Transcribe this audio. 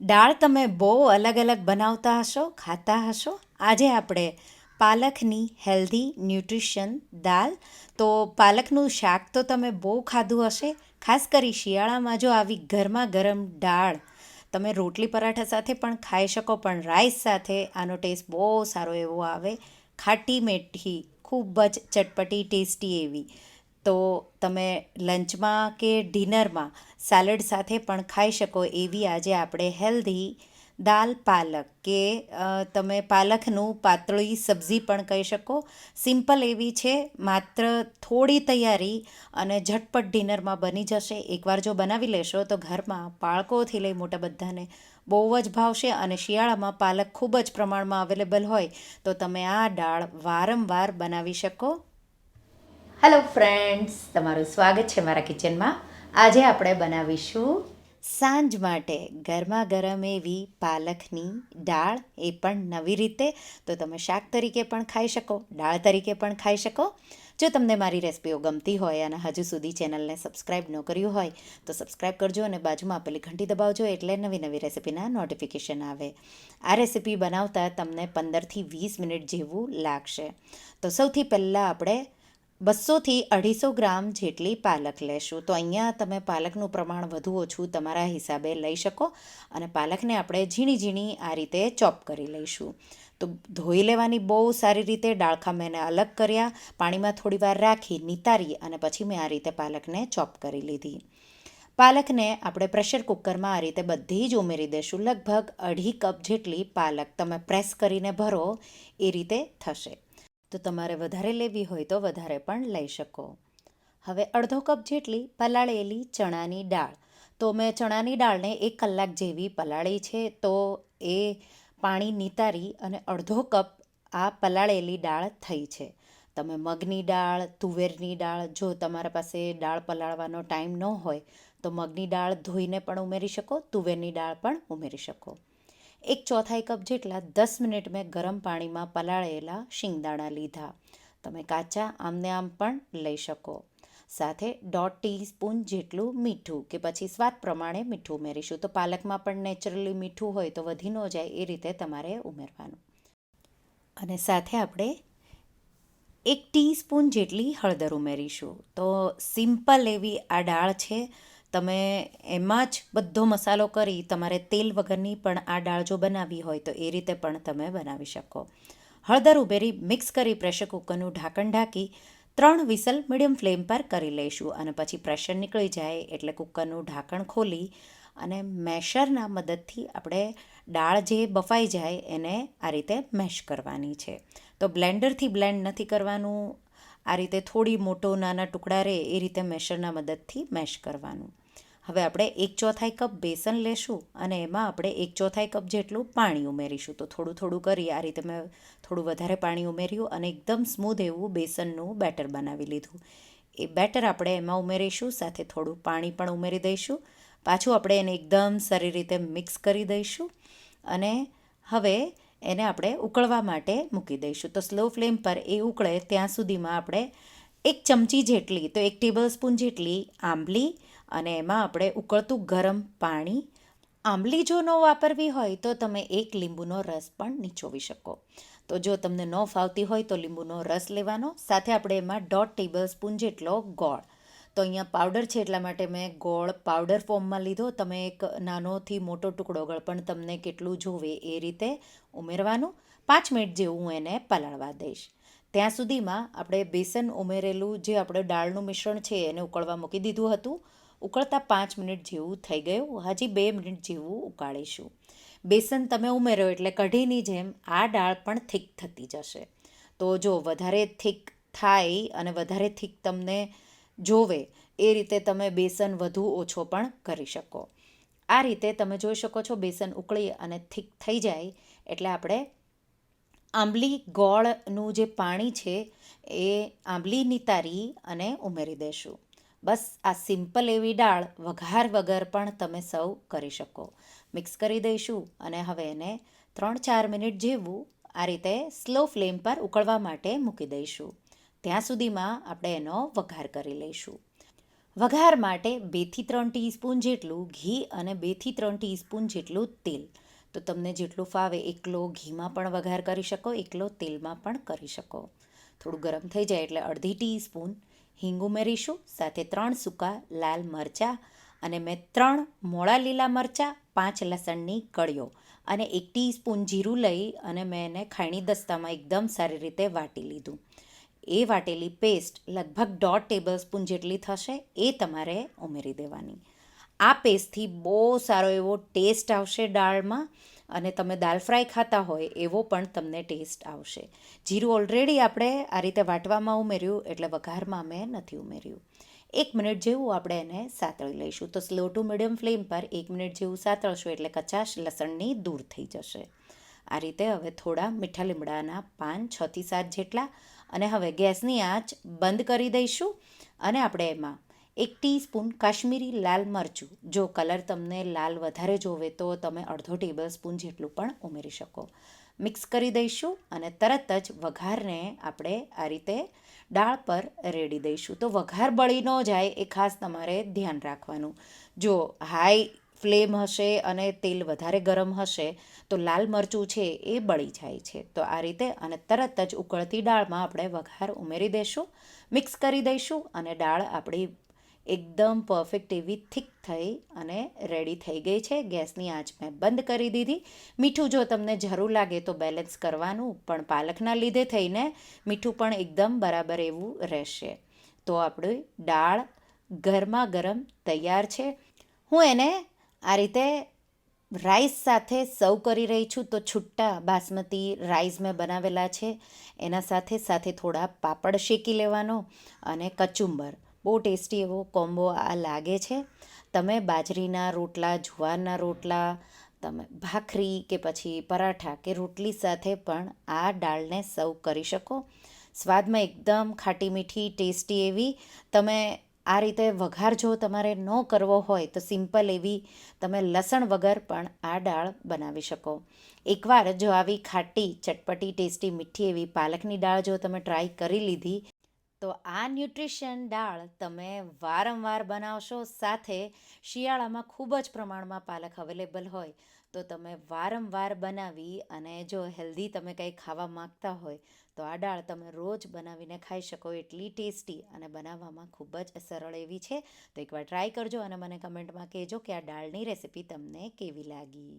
દાળ તમે બહુ અલગ અલગ બનાવતા હશો, ખાતા હશો? આજે આપણે પાલકની હેલ્ધી ન્યુટ્રિશન દાળ. તો પાલકનું શાક તો તમે બહુ ખાધું હશે. ખાસ કરી શિયાળામાં જો આવી ગરમા ગરમ દાળ તમે રોટલી પરાઠા સાથે પણ ખાઈ શકો, પણ રાઈસ સાથે આનો ટેસ્ટ બહુ સારો એવો આવે. ખાટી મીઠી, ખૂબ જ ચટપટી, ટેસ્ટી એવી. તો તમે લંચમાં કે ડિનરમાં સેલડ સાથે પણ ખાઈ શકો એવી આજે આપણે હેલ્ધી દાલ પાલક કે તમે પાલકનું પાતળી સબ્જી પણ કહી શકો. સિમ્પલ એવી છે, માત્ર થોડી તૈયારી અને ઝટપટ ડિનરમાં બની જશે. એકવાર જો બનાવી લેશો તો ઘરમાં બાળકોથી લઈ મોટા બધાને બહુ જ ભાવશે અને શિયાળામાં પાલક ખૂબ જ પ્રમાણમાં અવેલેબલ હોય તો તમે આ દાળ વારંવાર બનાવી શકો. હેલો ફ્રેન્ડ્સ તમારું સ્વાગત છે મારા કિચનમાં આજે આપણે બનાવીશું સાંજ માટે ગરમા ગરમ એવી પાલકની દાળ. એ પણ નવી રીતે. તો તમે શાક તરીકે પણ ખાઈ શકો, દાળ તરીકે પણ ખાઈ શકો. જો તમને મારી રેસિપીઓ ગમતી હોય અને હજુ સુધી ચેનલને સબસ્ક્રાઈબ ન કર્યું હોય, તો સબસ્ક્રાઈબ કરજો અને બાજુમાં આપેલી ઘંટી દબાવજો એટલે નવી નવી રેસિપીના નોટિફિકેશન આવે. આ રેસિપી બનાવતા તમને પંદરથી વીસ મિનિટ જેવું લાગશે. તો સૌથી પહેલાં આપણે બસોથી અઢીસો ગ્રામ જેટલી પાલક લેશું. તો અહીંયા તમે પાલકનું પ્રમાણ વધુ ઓછું તમારા હિસાબે લઈ શકો અને પાલકને આપણે ઝીણી ઝીણી આ રીતે ચોપ કરી લઈશું. તો ધોઈ લેવાની બહુ સારી રીતે ડાળખા મેં એને અલગ કર્યા, પાણીમાં થોડી વાર રાખી, નિતારી અને પછી મેં આ રીતે પાલકને ચોપ કરી લીધી. પાલકને આપણે પ્રેશર કુકરમાં આ રીતે બધી જ ઉમેરી દઈશું લગભગ અઢી કપ જેટલી પાલક તમે પ્રેસ કરીને ભરો, એ રીતે થશે. તો તમારે વધારે લેવી હોય તો વધારે પણ લઈ શકો. હવે અડધો કપ જેટલી પલાળેલી ચણાની દાળ. તો મેં ચણાની દાળને એક કલાક જેવી પલાળી છે તો એ પાણી નિતારી અને અડધો કપ આ પલાળેલી દાળ થઈ છે. તમે મગની દાળ, તુવેરની દાળ, જો તમારા પાસે દાળ પલાળવાનો ટાઈમ ન હોય તો મગની દાળ ધોઈને પણ ઉમેરી શકો, તુવેરની દાળ પણ ઉમેરી શકો. એક ચોથાઈ કપ જેટલા દસ મિનિટ મેં ગરમ પાણીમાં પલાળેલા શિંગદાણા લીધા. તમે કાચા આમને આમ પણ લઈ શકો. સાથે દોઢ ટીસ્પૂન જેટલું મીઠું કે પછી સ્વાદ પ્રમાણે મીઠું ઉમેરીશું. તો પાલકમાં પણ નેચરલી મીઠું હોય તો વધી ન જાય એ રીતે તમારે ઉમેરવાનું. અને સાથે આપણે એક ટીસ્પૂન જેટલી હળદર ઉમેરીશું. તો સિમ્પલ એવી આ દાળ છે તમે એમાં જ બધો મસાલો કરી તમારે તેલ વગરની પણ આ દાળ જો બનાવવી હોય તો એ રીતે પણ તમે બનાવી શકો. હળદર ઉભેરી મિક્સ કરી પ્રેશર કુકરનું ઢાંકણ ઢાંકી ત્રણ વિસલ મીડિયમ ફ્લેમ પર કરી લઈશું અને પછી પ્રેશર નીકળી જાય એટલે કુકરનું ઢાંકણ ખોલી અને મેશરના મદદથી આપણે દાળ જે બફાઈ જાય એને આ રીતે મેશ કરવાની છે. તો બ્લેન્ડરથી બ્લેન્ડ નથી કરવાનું આ રીતે થોડી મોટો નાના ટુકડા રહે એ રીતે મેશરના મદદથી મેશ કરવાનું. હવે આપણે એક ચોથાઈ કપ બેસન લેશું અને એમાં આપણે એક ચોથાઈ કપ જેટલું પાણી ઉમેરીશું. તો થોડું થોડું કરી આ રીતે મેં થોડું વધારે પાણી ઉમેર્યું અને એકદમ સ્મૂધ એવું બેસનનું બેટર બનાવી લીધું. એ બેટર આપણે એમાં ઉમેરીશું, સાથે થોડું પાણી પણ ઉમેરી દઈશું. પાછું આપણે એને એકદમ સારી રીતે મિક્સ કરી દઈશું. અને હવે એને આપણે ઉકળવા માટે મૂકી દઈશું. તો સ્લો ફ્લેમ પર એ ઉકળે ત્યાં સુધીમાં આપણે એક ચમચી જેટલી તો એક ટેબલ સ્પૂન જેટલી આંબલી અને એમાં આપણે ઉકળતું ગરમ પાણી, આંબલી જો ન વાપરવી હોય તો તમે એક લીંબુનો રસ પણ નીચોવી શકો. તો જો તમને ન ફાવતી હોય તો લીંબુનો રસ લેવાનો. સાથે આપણે એમાં દોઢ ટેબલ સ્પૂન જેટલો ગોળ તો અહીંયા પાવડર છે એટલા માટે મેં ગોળ પાવડર ફોર્મમાં લીધો. તમે એક નાનોથી મોટો ટુકડો ગળ પણ તમને કેટલું જોવે એ રીતે ઉમેરવાનું. પાંચ મિનિટ જેવું હું એને પલાળવા દઈશ. ત્યાં સુધીમાં આપણે બેસન ઉમેરેલું જે આપણે દાળનું મિશ્રણ છે એને ઉકળવા મૂકી દીધું હતું. ઉકળતા પાંચ મિનિટ જેવું થઈ ગયું. હજી બે મિનિટ જેવું ઉકાળીશું. બેસન તમે ઉમેરો એટલે કઢીની જેમ આ દાળ પણ થીક થતી જશે. તો જો વધારે થીક થાય અને વધારે થીક તમને જોવે, એ રીતે તમે બેસન વધુ ઓછો પણ કરી શકો. આ રીતે તમે જોઈ શકો છો બેસન ઉકળી અને થીક થઈ જાય એટલે આપણે આંબલી ગોળનું જે પાણી છે, એ આંબલી નિતારી અને ઉમેરી દઈશું બસ આ સિમ્પલ એવી દાળ વઘાર વગર પણ તમે સર્વ કરી શકો. મિક્સ કરી દઈશું અને હવે એને ત્રણ ચાર મિનિટ જેવું આ રીતે સ્લો ફ્લેમ પર ઉકળવા માટે મૂકી દઈશું. ત્યાં સુધીમાં આપણે એનો વઘાર કરી લઈશું. વઘાર માટે બેથી ત્રણ ટીસ્પૂન જેટલું ઘી અને બેથી ત્રણ ટીસ્પૂન જેટલું તેલ. તો તમને જેટલું ફાવે એકલો ઘીમાં પણ વઘાર કરી શકો, એકલો તેલમાં પણ કરી શકો. થોડું ગરમ થઈ જાય એટલે અડધી ટીસ્પૂન હિંગ ઉમેરીશું, સાથે ત્રણ સૂકા લાલ મરચાં અને મેં ત્રણ મોળા લીલા મરચાં, પાંચ લસણની કળીઓ અને એક ટીસ્પૂન જીરું લઈ અને મેં એને ખાયણી દસ્તામાં એકદમ સારી રીતે વાટી લીધું. એ વાટેલી પેસ્ટ લગભગ દોઢ ટેબલ સ્પૂન જેટલી થશે એ તમારે ઉમેરી દેવાની. આ પેસ્ટથી બહુ સારો એવો ટેસ્ટ આવશે દાળમાં અને તમે દાલ ફ્રાય ખાતા હોય એવો પણ તમને ટેસ્ટ આવશે. જીરું ઓલરેડી આપણે આ રીતે વાટવામાં ઉમેર્યું એટલે વઘારમાં મેં નથી ઉમેર્યું. એક મિનિટ જેવું આપણે એને સાતળી લઈશું. તો સ્લો ટુ મીડિયમ ફ્લેમ પર એક મિનિટ જેવું સાતળશું એટલે કચાશ લસણની દૂર થઈ જશે. આ રીતે હવે થોડા મીઠા લીમડાના પાન છથી સાત જેટલા અને હવે ગેસની આંચ બંધ કરી દઈશું અને આપણે એમાં એક ટીસ્પૂન કાશ્મીરી લાલ મરચું, જો કલર તમને લાલ વધારે જોવે તો તમે અડધો ટેબલ સ્પૂન જેટલું પણ ઉમેરી શકો. મિક્સ કરી દઈશું અને તરત જ વઘારને આપણે આ રીતે દાળ પર રેડી દઈશું. તો વઘાર બળી ન જાય એ ખાસ તમારે ધ્યાન રાખવાનું. જો હાઈ ફ્લેમ હશે અને તેલ વધારે ગરમ હશે, તો લાલ મરચું છે એ બળી જાય છે. તો આ રીતે અને તરત જ ઉકળતી દાળમાં આપણે વઘાર ઉમેરી દઈશું મિક્સ કરી દઈશું અને દાળ આપણી એકદમ પરફેક્ટ એવી થીક થઈ અને રેડી થઈ ગઈ છે. ગેસની આંચ મેં બંધ કરી દીધી. મીઠું જો તમને જરૂર લાગે તો બેલેન્સ કરવાનું, પણ પાલકના લીધે થઈને મીઠું પણ એકદમ બરાબર એવું રહેશે. તો આપણી દાળ ગરમા ગરમ તૈયાર છે. હું એને આ રીતે રાઈસ સાથે સર્વ કરી રહી છું તો છુટ્ટા બાસમતી રાઈસ મેં બનાવેલા છે. એના સાથે સાથે થોડા પાપડ શેકી લેવાનો અને કચુંબર. બહુ ટેસ્ટી એવો કોમ્બો આ લાગે છે. તમે બાજરીના રોટલા, જુવારના રોટલા, તમે ભાખરી કે પછી પરાઠા કે રોટલી સાથે પણ આ દાળને સર્વ કરી શકો. સ્વાદમાં એકદમ ખાટી મીઠી, ટેસ્ટી એવી તમે આ રીતે વઘાર જો તમારે ન કરવો હોય તો સિમ્પલ એવી તમે લસણ વગર પણ આ દાળ બનાવી શકો. એકવાર જો આવી ખાટી, ચટપટી, ટેસ્ટી, મીઠી એવી પાલકની દાળ જો તમે ટ્રાય કરી લીધી, તો આ ન્યુટ્રિશન દાળ તમે વારંવાર બનાવશો. સાથે શિયાળામાં ખૂબ જ પ્રમાણમાં પાલક અવેલેબલ હોય. તો તમે વારંવાર બનાવી અને જો હેલ્ધી તમે કંઈ ખાવા માગતા હોય, તો આ દાળ તમે રોજ બનાવીને ખાઈ શકો એટલી ટેસ્ટી અને બનાવવામાં ખૂબ જ સરળ એવી છે. તો એકવાર ટ્રાય કરજો અને મને કમેન્ટમાં કહેજો કે આ દાળની રેસિપી તમને કેવી લાગી.